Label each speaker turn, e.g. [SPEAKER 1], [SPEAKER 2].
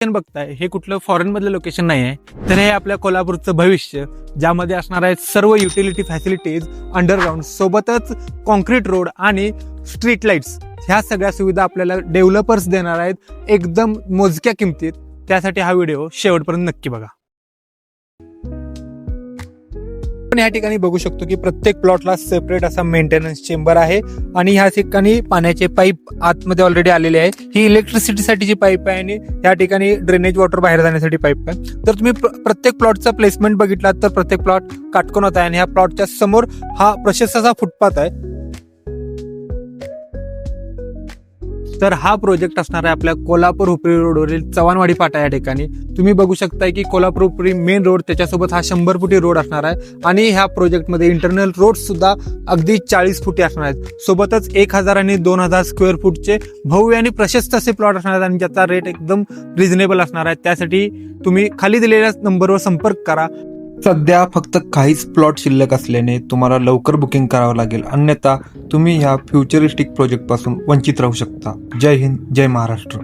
[SPEAKER 1] Location बघताय हे कुठलं फॉरेन मधलं लोकेशन नाही आहे तर हे आपल्या कोल्हापूरचं भविष्य ज्यामध्ये असणार आहेत सर्व युटिलिटी फॅसिलिटीज अंडरग्राऊंड सोबतच कॉन्क्रीट रोड आणि स्ट्रीट लाईट्स ह्या सगळ्या सुविधा आपल्याला डेव्हलपर्स देणार आहेत एकदम मोजक्या किमतीत. त्यासाठी हा व्हिडिओ शेवटपर्यंत नक्की बघा. या ठिकाणी बघू शकतो की प्रत्येक प्लॉटला सेपरेट असा मेंटेनन्स चेंबर आहे. आणि ह्या ठिकाणी पाण्याचे पाईप आतमध्ये ऑलरेडी आलेले आहे ही इलेक्ट्रिसिटीसाठीची पाईप आहे आणि या ठिकाणी ड्रेनेज वॉटर बाहेर जाण्यासाठी पाईप आहे. तर तुम्ही प्रत्येक प्लॉटचा प्लेसमेंट बघितलात तर प्रत्येक प्लॉट काटकोनात आहे आणि ह्या प्लॉटच्या समोर हा प्रशस्त असा फुटपाथ आहे. तर हा प्रोजेक्ट असणार आहे आपल्या कोल्हापूर हुपरी रोडवरील चव्हाणवाडी फाटा या ठिकाणी. तुम्ही बघू शकताय की कोल्हापूर हुपरी मेन रोड त्याच्यासोबत हा शंभर फुटी रोड असणार आहे. आणि ह्या प्रोजेक्टमध्ये इंटरनल रोड सुद्धा अगदी चाळीस फुटी असणार आहेत. सोबतच एक हजार आणि दोन हजार स्क्वेअर फूटचे भव्य आणि प्रशस्त असे प्लॉट असणार आहेत आणि ज्याचा रेट एकदम रिझनेबल असणार आहे. त्यासाठी तुम्ही खाली दिलेल्या नंबरवर संपर्क करा.
[SPEAKER 2] सध्या फक्त काहीच प्लॉट शिल्लक असल्याने तुम्हाला लवकर बुकिंग करावं लागेल. अन्यथा तुम्ही ह्या फ्युचरिस्टिक प्रोजेक्टपासून वंचित राहू शकता. जय हिंद जय महाराष्ट्र.